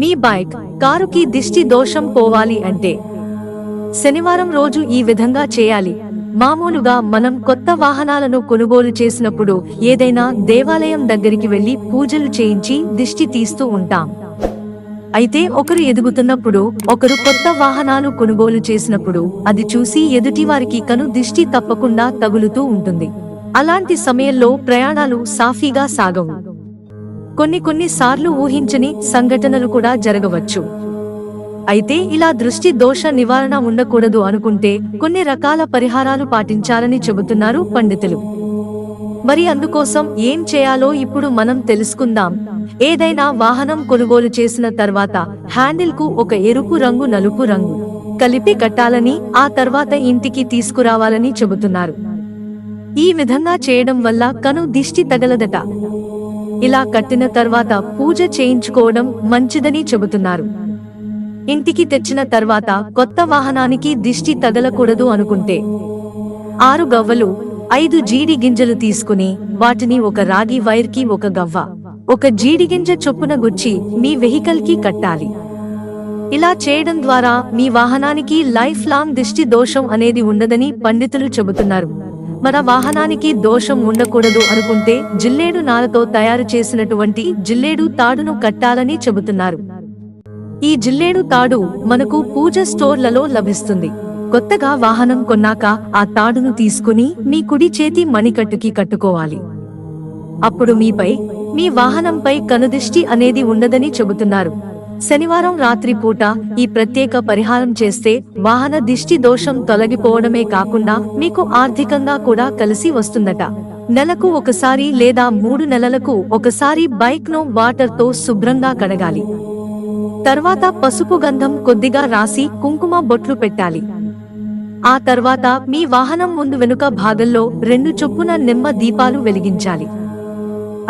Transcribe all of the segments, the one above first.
మీ bike కారుకి దిష్టి దోషం పోవాలి అంటే శనివారం రోజు ఈ విధంగా చేయాలి. మామూలుగా మనం కొత్త వాహనాలను కొనుగోలు చేసినప్పుడు ఏదైనా దేవాలయం దగ్గరికి వెళ్ళి పూజలు చేయించి దిష్టి తీస్తూ ఉంటాం. అయితే ఒకరు ఎదుగుతున్నప్పుడు ఒకరు కొత్త వాహనాలు కొనుగోలు చేసినప్పుడు అది చూసి ఎదుటి వారికి కను దిష్టి తప్పకుండా తగులుతూ ఉంటుంది. అలాంటి సమయంలో ప్రయాణాలు సాఫీగా సాగవు. కొన్ని కొన్ని సార్లు ఊహించని సంఘటనలు కూడా జరగవచ్చు. అయితే ఇలా దృష్టి దోష నివారణ ఉండకూడదు అనుకుంటే కొన్ని రకాల పరిహారాలు పాటించాలని చెబుతున్నారు పండితులు. మరి అందుకోసం ఏం చేయాలో ఇప్పుడు మనం తెలుసుకుందాం. ఏదైనా వాహనం కొనుగోలు చేసిన తర్వాత హ్యాండిల్కు ఒక ఎరుపు రంగు నలుపు రంగు కలిపి కట్టాలని ఆ తర్వాత ఇంటికి తీసుకురావాలని చెబుతున్నారు. ఈ విధంగా చేయడం వల్ల కను దిష్టి తగలదట. ఇలా కట్టిన తర్వాత పూజ చేయించుకోవడం మంచిదని చెబుతున్నారు. ఇంటికి తెచ్చిన తర్వాత కొత్త వాహనానికి దిష్టి తగలకూడదు అనుకుంటే. ఆరు గవ్వలు ఐదు జీడి గింజలు తీసుకుని వాటిని ఒక రాగి వైర్కి ఒక గవ్వ ఒక జీడి గింజ చొప్పున గుచ్చి మీ వెహికల్కి కట్టాలి. ఇలా చేయడం ద్వారా మీ వాహనానికి లైఫ్ లాంగ్ దిష్టి దోషం అనేది ఉండదని పండితులు చెబుతున్నారు. మన వాహనానికి దోషం ఉండకూడదు అనుకుంటే జిల్లేడు నారతో తయారు చేసినటువంటి జిల్లేడు తాడును కట్టాలని చెబుతున్నారు. ఈ జిల్లేడు తాడు మనకు పూజ స్టోర్లలో లభిస్తుంది. కొత్తగా వాహనం కొన్నాక ఆ తాడును తీసుకుని మీ కుడి చేతి మణికట్టుకి కట్టుకోవాలి. అప్పుడు మీపై మీ వాహనంపై కనుదిష్టి అనేది ఉండదని చెబుతున్నారు. శనివారం రాత్రి పూట ఈ ప్రత్యేక పరిహారం చేస్తే వాహన దిష్టి దోషం తొలగిపోవడమే కాకుండా మీకు ఆర్థికంగా కూడా కలిసి వస్తుందట. నెలకు ఒకసారి లేదా మూడు నెలలకు ఒకసారి బైక్ను వాటర్తో శుభ్రంగా కడగాలి. తర్వాత పసుపు గంధం కొద్దిగా రాసి కుంకుమ బొట్లు పెట్టాలి. ఆ తర్వాత మీ వాహనం ముందు వెనుక భాగంలో రెండు చొప్పున నిమ్మ దీపాలు వెలిగించాలి.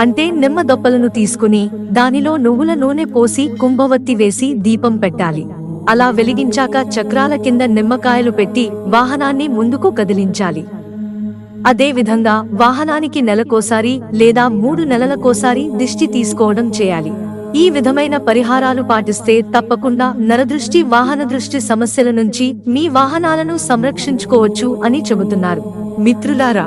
అంటే నిమ్మదొప్పలను తీసుకుని దానిలో నువ్వుల నూనె పోసి కుంభవత్తి వేసి దీపం పెట్టాలి. అలా వెలిగించాక చక్రాల కింద నిమ్మకాయలు పెట్టి వాహనాన్ని ముందుకు కదిలించాలి. అదేవిధంగా వాహనానికి నెలకోసారి లేదా మూడు నెలలకోసారి దిష్టి తీసుకోవడం చేయాలి. ఈ విధమైన పరిహారాలు పాటిస్తే తప్పకుండా నరదృష్టి వాహన దృష్టి సమస్యల నుంచి మీ వాహనాలను సంరక్షించుకోవచ్చు అని చెబుతున్నారు. మిత్రులారా